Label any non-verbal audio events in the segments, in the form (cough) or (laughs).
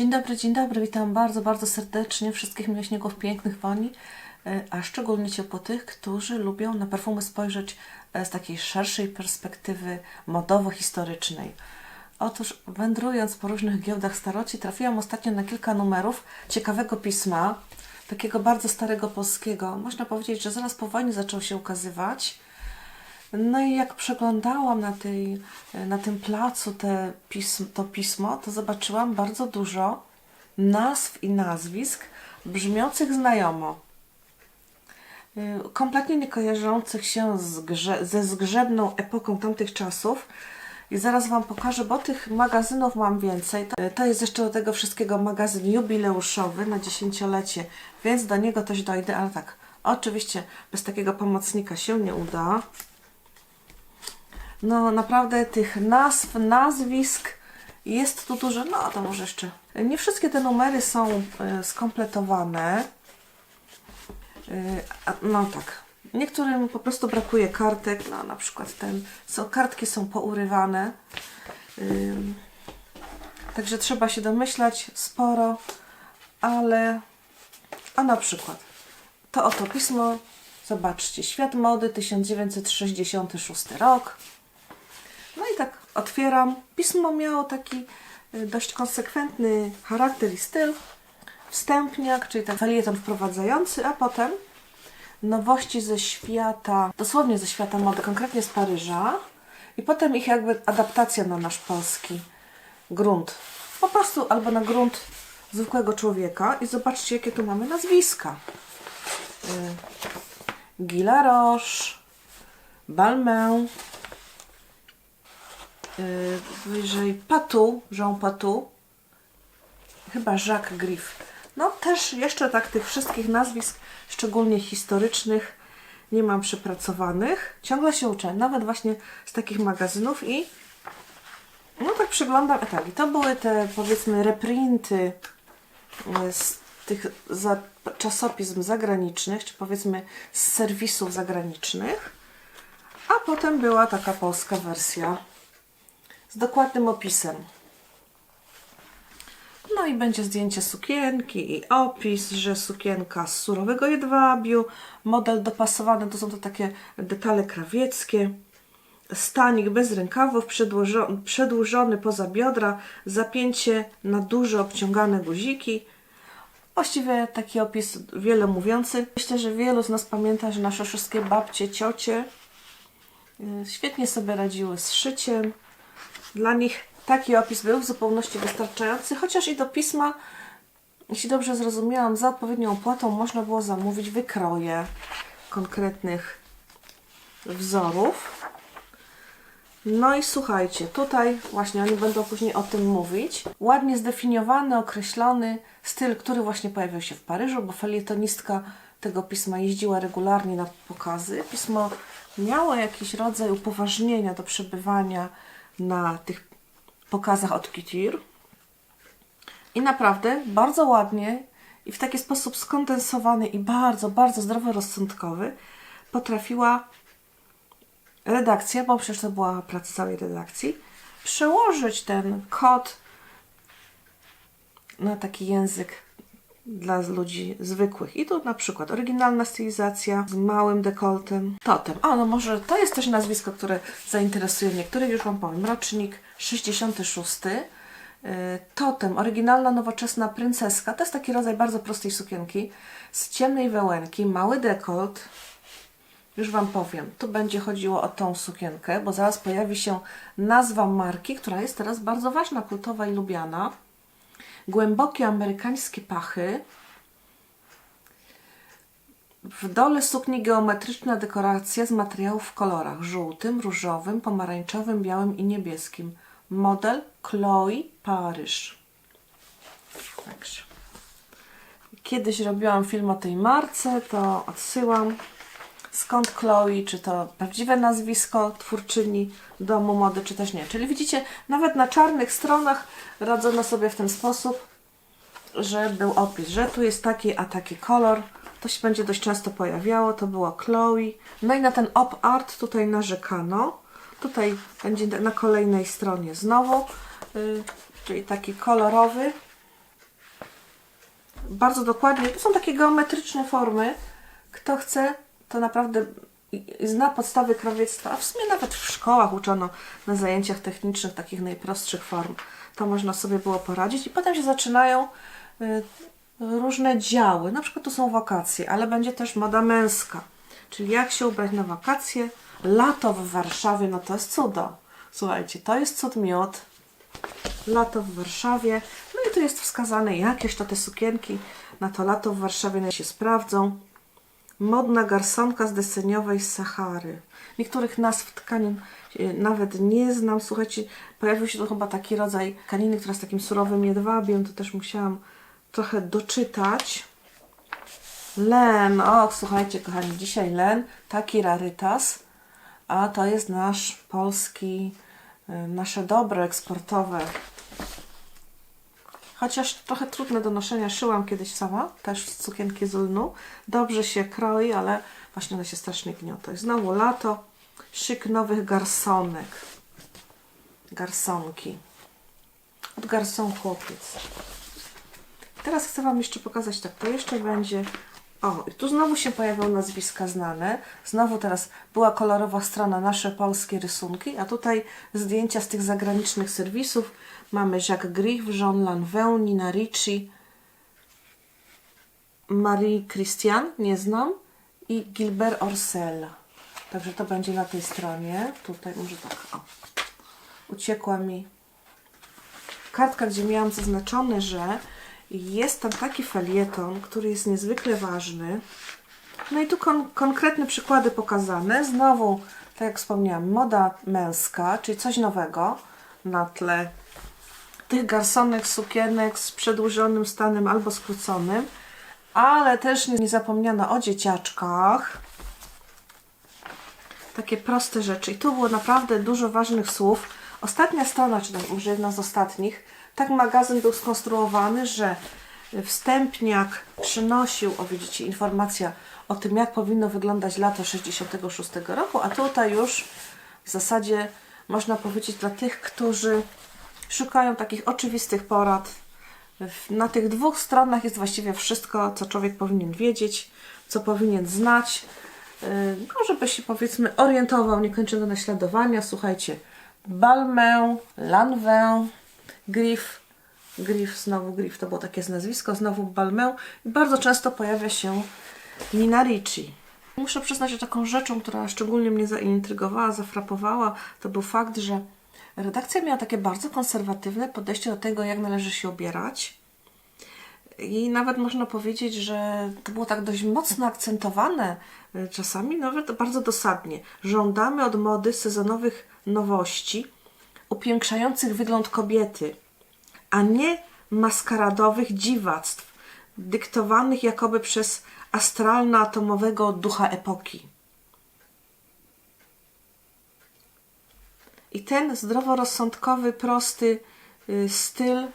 Dzień dobry, dzień dobry. Witam bardzo, bardzo serdecznie wszystkich miłośników pięknych woni, e, a szczególnie ciepło tych, którzy lubią na perfumy spojrzeć e, z takiej szerszej perspektywy modowo-historycznej. Otóż wędrując po różnych giełdach staroci, trafiłam ostatnio na kilka numerów ciekawego pisma, takiego bardzo starego polskiego. Można powiedzieć, że zaraz po wojnie zaczął się ukazywać. No i jak przeglądałam na, tej, na tym placu te pism, to pismo, to zobaczyłam bardzo dużo nazw i nazwisk brzmiących znajomo. Y, Kompletnie nie kojarzących się z grze, ze zgrzebną epoką tamtych czasów. I zaraz Wam pokażę, bo tych magazynów mam więcej. To, to jest jeszcze do tego wszystkiego magazyn jubileuszowy na dziesięciolecie, więc do niego też dojdę, ale tak, oczywiście bez takiego pomocnika się nie uda. No naprawdę tych nazw, nazwisk jest tu dużo. No to może jeszcze. Nie wszystkie te numery są e, skompletowane. E, No tak. Niektórym po prostu brakuje kartek. No na przykład ten. Są, kartki są pourywane. Także trzeba się domyślać sporo, ale a na przykład to oto pismo, zobaczcie, Świat Mody 1966 rok. Otwieram. Pismo miało taki y, dość konsekwentny charakter i styl. Wstępniak, czyli ten felieton wprowadzający, a potem nowości ze świata, dosłownie ze świata mody, konkretnie z Paryża. I potem ich jakby adaptacja na nasz polski grunt. Po prostu albo na grunt zwykłego człowieka. I zobaczcie, jakie tu mamy nazwiska. Y, Guy Roche, Balmain, wyżej Patu, Jean Patu, chyba Jacques Griff. No też jeszcze tak tych wszystkich nazwisk, szczególnie historycznych, nie mam przepracowanych. Ciągle się uczę, nawet właśnie z takich magazynów i no tak przeglądam, a tak, i to były te powiedzmy reprinty y, z tych za, czasopism zagranicznych, czy powiedzmy z serwisów zagranicznych, a potem była taka polska wersja z dokładnym opisem. No i będzie zdjęcie sukienki i opis, że sukienka z surowego jedwabiu, model dopasowany, to są to takie detale krawieckie, stanik bez rękawów, przedłużony, przedłużony poza biodra, zapięcie na duże obciągane guziki. Właściwie taki opis wiele mówiący. Myślę, że wielu z nas pamięta, że nasze wszystkie babcie, ciocie y, świetnie sobie radziły z szyciem. Dla nich taki opis był w zupełności wystarczający, chociaż i do pisma, jeśli dobrze zrozumiałam, za odpowiednią opłatą można było zamówić wykroje konkretnych wzorów. No i słuchajcie, tutaj właśnie oni będą później o tym mówić. Ładnie zdefiniowany, określony styl, który właśnie pojawił się w Paryżu, bo felietonistka tego pisma jeździła regularnie na pokazy. Pismo miało jakiś rodzaj upoważnienia do przebywania na tych pokazach od couture. I naprawdę bardzo ładnie i w taki sposób skondensowany i bardzo, bardzo zdroworozsądkowy potrafiła redakcja, bo przecież to była praca całej redakcji, przełożyć ten kod na taki język dla ludzi zwykłych. I tu na przykład oryginalna stylizacja z małym dekoltem. Totem. A no może to jest też nazwisko, które zainteresuje niektórych, już Wam powiem. Rocznik 66. Yy, Totem, oryginalna, nowoczesna princeska. To jest taki rodzaj bardzo prostej sukienki z ciemnej wełenki, mały dekolt, już Wam powiem, tu będzie chodziło o tą sukienkę, bo zaraz pojawi się nazwa marki, która jest teraz bardzo ważna, kultowa i lubiana. Głębokie amerykańskie pachy. W dole sukni geometryczna dekoracja z materiałów w kolorach żółtym, różowym, pomarańczowym, białym i niebieskim. Model Chloe Paryż. Także. Kiedyś robiłam film o tej marce, to odsyłam skąd Chloe, czy to prawdziwe nazwisko twórczyni domu mody, czy też nie. Czyli widzicie, nawet na czarnych stronach radzono sobie w ten sposób, że był opis, że tu jest taki, a taki kolor. To się będzie dość często pojawiało, to było Chloe. No i na ten op art tutaj narzekano. Tutaj będzie na kolejnej stronie znowu, yy, czyli taki kolorowy bardzo dokładnie. To są takie geometryczne formy. Kto chce, to naprawdę zna podstawy krawiectwa, a w sumie nawet w szkołach uczono na zajęciach technicznych takich najprostszych form. To można sobie było poradzić i potem się zaczynają y, różne działy. Na przykład tu są wakacje, ale będzie też moda męska. Czyli jak się ubrać na wakacje. Lato w Warszawie, no to jest cudo. Słuchajcie, to jest cud miód. Lato w Warszawie. No i tu jest wskazane, jakieś to te sukienki na to lato w Warszawie się sprawdzą. Modna garsonka z deseniowej Sahary. Niektórych nazw tkanin e, nawet nie znam. Słuchajcie, pojawił się tu chyba taki rodzaj tkaniny, która jest takim surowym jedwabiem. To też musiałam trochę doczytać. Len, och, słuchajcie, kochani, dzisiaj len, taki rarytas, a to jest nasz polski, y, nasze dobro eksportowe. Chociaż trochę trudne do noszenia, szyłam kiedyś sama, też z sukienki z lnu. Dobrze się kroi, ale właśnie one się strasznie gniotą. Znowu lato, szyk nowych garsonek. Garsonki. Od garson chłopiec. Teraz chcę Wam jeszcze pokazać tak, to jeszcze będzie... O, i tu znowu się pojawią nazwiska znane. Znowu teraz była kolorowa strona nasze polskie rysunki, a tutaj zdjęcia z tych zagranicznych serwisów. Mamy Jacques Griff, Jean Lanvin, Nina Ricci, Marie Christian, nie znam, i Gilbert Orsel. Także to będzie na tej stronie. Tutaj może tak, o. Uciekła mi kartka, gdzie miałam zaznaczone, że jest tam taki felieton, który jest niezwykle ważny. No i tu kon konkretne przykłady pokazane. Znowu, tak jak wspomniałam, moda męska, czyli coś nowego na tle tych garsonek, sukienek z przedłużonym stanem albo skróconym, ale też nie, zapomniano o dzieciaczkach. Takie proste rzeczy. I tu było naprawdę dużo ważnych słów. Ostatnia strona, czy może jedna z ostatnich, tak magazyn był skonstruowany, że wstępniak przynosił, o widzicie, informacja o tym, jak powinno wyglądać lato 66 roku, a tutaj już w zasadzie można powiedzieć dla tych, którzy szukają takich oczywistych porad. Na tych dwóch stronach jest właściwie wszystko, co człowiek powinien wiedzieć, co powinien znać, yy, no, żeby się powiedzmy orientował, nie kończymy naśladowania. Słuchajcie, Balmain, Lanvin, Griff, Griff, znowu Griff, to było takie nazwisko, znowu Balmain i bardzo często pojawia się Nina Ricci. Muszę przyznać, że taką rzeczą, która szczególnie mnie zaintrygowała, zafrapowała, to był fakt, że redakcja miała takie bardzo konserwatywne podejście do tego, jak należy się ubierać. I nawet można powiedzieć, że to było tak dość mocno akcentowane, y, czasami nawet bardzo dosadnie. Żądamy od mody sezonowych nowości, upiększających wygląd kobiety, a nie maskaradowych dziwactw, dyktowanych jakoby przez astralno-atomowego ducha epoki. I ten zdroworozsądkowy, prosty y, styl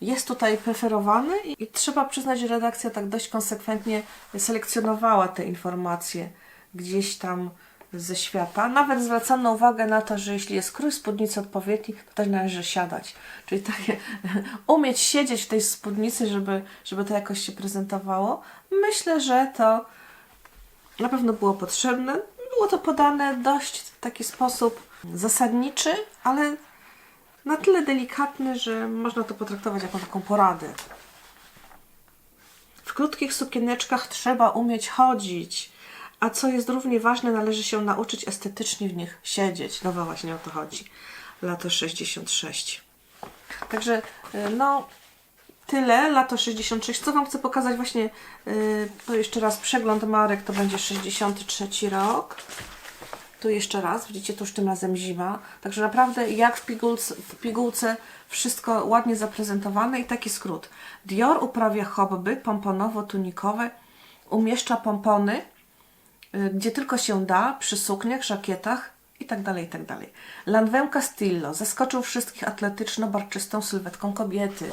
jest tutaj preferowany i, i trzeba przyznać, że redakcja tak dość konsekwentnie selekcjonowała te informacje gdzieś tam ze świata. Nawet zwracano uwagę na to, że jeśli jest krój spódnicy odpowiedni, to też należy siadać. Czyli takie (laughs) umieć siedzieć w tej spódnicy, żeby, żeby to jakoś się prezentowało. Myślę, że to na pewno było potrzebne. Było to podane dość w taki sposób zasadniczy, ale na tyle delikatny, że można to potraktować jako taką poradę. W krótkich sukieneczkach trzeba umieć chodzić, a co jest równie ważne, należy się nauczyć estetycznie w nich siedzieć. No właśnie o to chodzi. Lato 66. Także, y, no, tyle, lato 66. Co Wam chcę pokazać właśnie, yy, to jeszcze raz przegląd marek, to będzie 63 rok. Tu jeszcze raz, widzicie, to już tym razem zima. Także naprawdę jak w pigułce, w pigułce wszystko ładnie zaprezentowane i taki skrót. Dior uprawia hobby pomponowo-tunikowe, umieszcza pompony, y, gdzie tylko się da, przy sukniach, żakietach i tak dalej, i tak. Lanvin Castillo zaskoczył wszystkich atletyczno-barczystą sylwetką kobiety.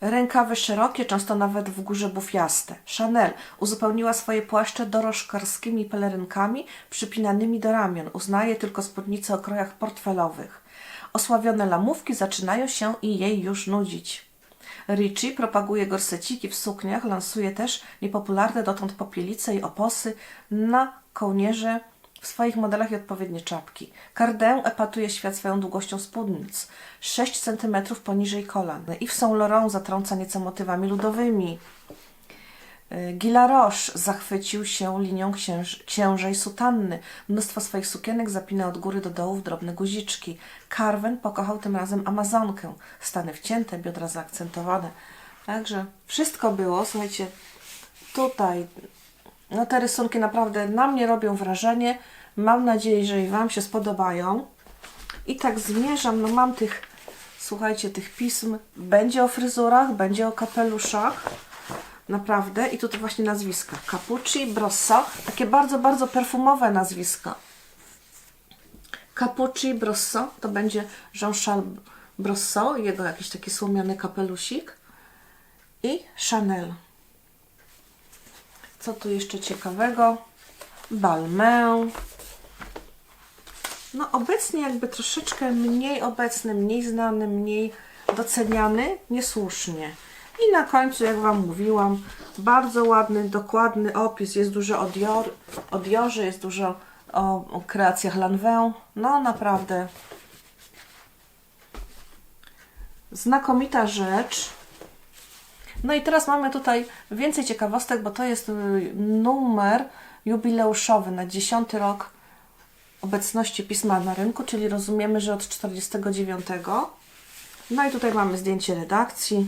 Rękawy szerokie, często nawet w górze bufiaste. Chanel uzupełniła swoje płaszcze dorożkarskimi pelerynkami przypinanymi do ramion. Uznaje tylko spódnice o krojach portfelowych. Osławione lamówki zaczynają się i jej już nudzić. Ricci propaguje gorseciki w sukniach, lansuje też niepopularne dotąd popielice i oposy na kołnierze w swoich modelach i odpowiednie czapki. Cardin epatuje świat swoją długością spódnic, 6 cm poniżej kolan. Yves Saint Laurent zatrąca nieco motywami ludowymi. Gila Roche zachwycił się linią księż, sutanny. Mnóstwo swoich sukienek zapina od góry do dołu w drobne guziczki. Carven pokochał tym razem Amazonkę. Stany wcięte, biodra zaakcentowane. Także wszystko było, słuchajcie, tutaj no te rysunki naprawdę na mnie robią wrażenie. Mam nadzieję, że i Wam się spodobają. I tak zmierzam, no mam tych, słuchajcie, tych pism. Będzie o fryzurach, będzie o kapeluszach. Naprawdę. I tutaj właśnie nazwiska. Capucci, Brosso. Takie bardzo, bardzo perfumowe nazwiska. Capucci, Brosso. To będzie Jean-Charles Brosso. Jego jakiś taki słomiany kapelusik. I Chanel. Co tu jeszcze ciekawego? Balmain. No obecnie jakby troszeczkę mniej obecny, mniej znany, mniej doceniany, niesłusznie. I na końcu, jak Wam mówiłam, bardzo ładny, dokładny opis. Jest dużo o, Dior, o Diorze, jest dużo o, o kreacjach Lanvin. No naprawdę znakomita rzecz. No i teraz mamy tutaj więcej ciekawostek, bo to jest y, numer jubileuszowy na 10 rok obecności pisma na rynku, czyli rozumiemy, że od 49. No i tutaj mamy zdjęcie redakcji.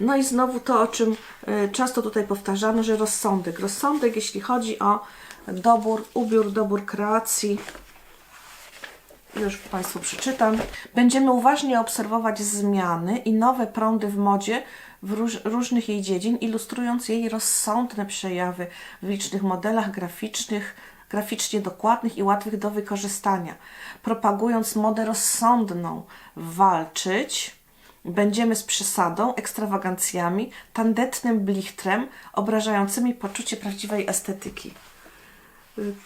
No i znowu to, o czym y, często tutaj powtarzamy, że rozsądek. Rozsądek, jeśli chodzi o dobór, ubiór, dobór kreacji, już Państwu przeczytam. Będziemy uważnie obserwować zmiany i nowe prądy w modzie w róż, różnych jej dziedzin, ilustrując jej rozsądne przejawy w licznych modelach graficznych, graficznie dokładnych i łatwych do wykorzystania. Propagując modę rozsądną, walczyć będziemy z przesadą, ekstrawagancjami, tandetnym blichtrem, obrażającymi poczucie prawdziwej estetyki.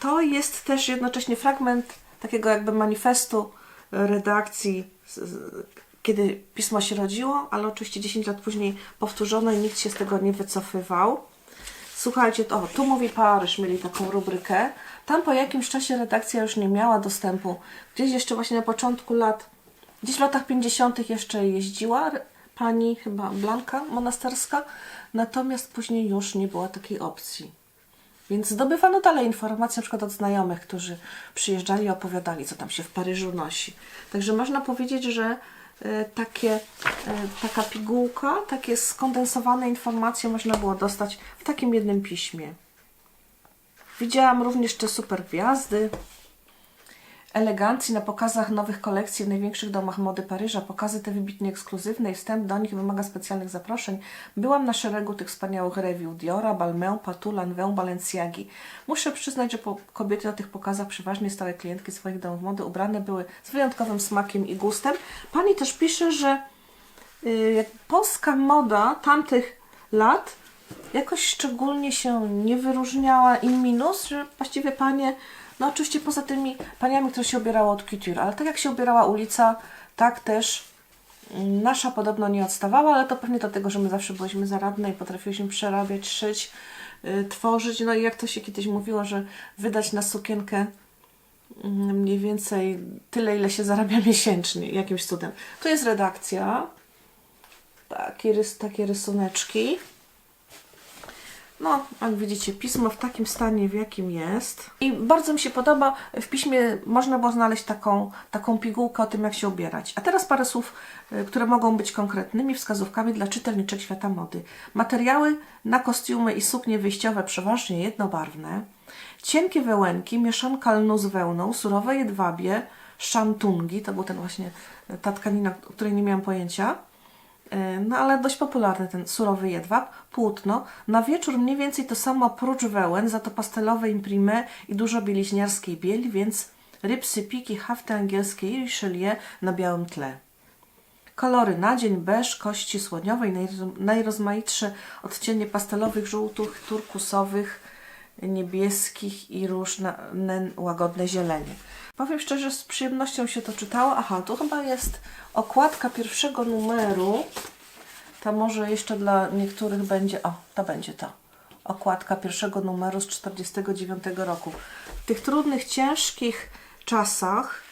To jest też jednocześnie fragment takiego jakby manifestu redakcji, z- z- kiedy pismo się rodziło, ale oczywiście 10 lat później powtórzono i nikt się z tego nie wycofywał. Słuchajcie, o, tu mówi Paryż, mieli taką rubrykę. Tam po jakimś czasie redakcja już nie miała dostępu. Gdzieś jeszcze właśnie na początku lat, gdzieś w latach 50. jeszcze jeździła pani chyba Blanka monasterska, natomiast później już nie było takiej opcji. Więc zdobywano dalej informacje na przykład od znajomych, którzy przyjeżdżali i opowiadali, co tam się w Paryżu nosi. Także można powiedzieć, że e, takie, e, taka pigułka, takie skondensowane informacje można było dostać w takim jednym piśmie. Widziałam również te super gwiazdy, elegancji na pokazach nowych kolekcji w największych domach mody Paryża. Pokazy te wybitnie ekskluzywne i wstęp do nich wymaga specjalnych zaproszeń. Byłam na szeregu tych wspaniałych review Diora, Balmain, Patou, Lanvin, Balenciagi. Muszę przyznać, że kobiety na tych pokazach, przeważnie stałe klientki swoich domów mody, ubrane były z wyjątkowym smakiem i gustem. Pani też pisze, że y, jak polska moda tamtych lat jakoś szczególnie się nie wyróżniała in minus, że właściwie panie, no oczywiście poza tymi paniami, które się ubierało od couture, ale tak jak się ubierała ulica, tak też nasza podobno nie odstawała, ale to pewnie dlatego, że my zawsze byliśmy zaradne i potrafiłyśmy przerabiać, szyć, y, tworzyć, no i jak to się kiedyś mówiło, że wydać na sukienkę mm, mniej więcej tyle, ile się zarabia (laughs) miesięcznie, jakimś cudem. Tu jest redakcja, takie, rys, takie rysuneczki. No, jak widzicie, pismo w takim stanie, w jakim jest. I bardzo mi się podoba, w piśmie można było znaleźć taką, taką pigułkę o tym, jak się ubierać. A teraz parę słów, y, które mogą być konkretnymi wskazówkami dla czytelniczek świata mody. Materiały na kostiumy i suknie wyjściowe przeważnie jednobarwne. Cienkie wełenki, mieszanka lnu z wełną, surowe jedwabie, szantungi, to był ten właśnie, ta tkanina, o której nie miałam pojęcia. No ale dość popularny ten surowy jedwab, płótno. Na wieczór mniej więcej to samo prócz wełen, za to pastelowe imprime i dużo bieliźniarskiej bieli, więc rybsy, piki, hafty angielskie i richelieu na białym tle. Kolory na dzień, beż, kości słoniowej, najroz- najrozmaitsze odcienie pastelowych, żółtych, turkusowych, niebieskich i różne łagodne zielenie. Powiem szczerze, z przyjemnością się to czytało. Aha, tu chyba jest okładka pierwszego numeru. To może jeszcze dla niektórych będzie, o, to będzie to. Okładka pierwszego numeru z 49 roku. W tych trudnych, ciężkich czasach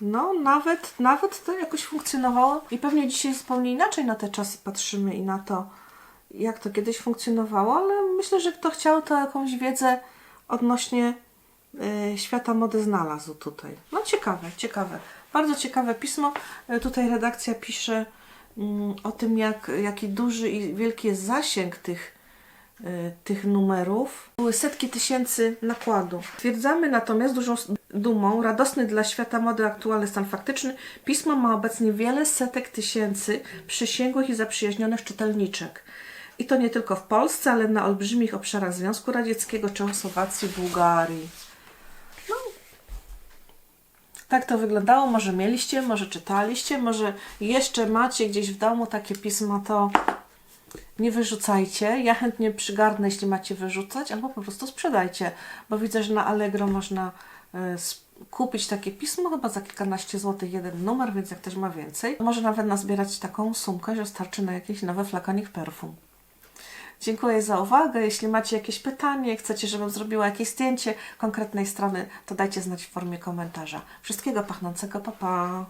no, nawet, nawet to jakoś funkcjonowało i pewnie dzisiaj zupełnie inaczej na te czasy patrzymy i na to, jak to kiedyś funkcjonowało, ale myślę, że kto chciał, to jakąś wiedzę odnośnie świata mody znalazł tutaj. No ciekawe, ciekawe. Bardzo ciekawe pismo. Y, Tutaj redakcja pisze mm, o tym, jak, jaki duży i wielki jest zasięg tych y, tych numerów. Były setki tysięcy nakładu. Twierdzamy natomiast dużą dumą, radosny dla świata mody aktualny stan faktyczny, pismo ma obecnie wiele setek tysięcy przysięgłych i zaprzyjaźnionych czytelniczek. I to nie tylko w Polsce, ale na olbrzymich obszarach Związku Radzieckiego, Czechosłowacji, Bułgarii. Tak to wyglądało. Może mieliście, może czytaliście, może jeszcze macie gdzieś w domu takie pisma, to nie wyrzucajcie. Ja chętnie przygarnę, jeśli macie wyrzucać, albo po prostu sprzedajcie, bo widzę, że na Allegro można s- kupić takie pismo, chyba za kilkanaście złotych jeden numer, więc jak ktoś ma więcej, może nawet nazbierać taką sumkę, że starczy na jakiś nowy flakonik perfum. Dziękuję za uwagę. Jeśli macie jakieś pytanie, chcecie, żebym zrobiła jakieś zdjęcie konkretnej strony, to dajcie znać w formie komentarza. Wszystkiego pachnącego, pa pa!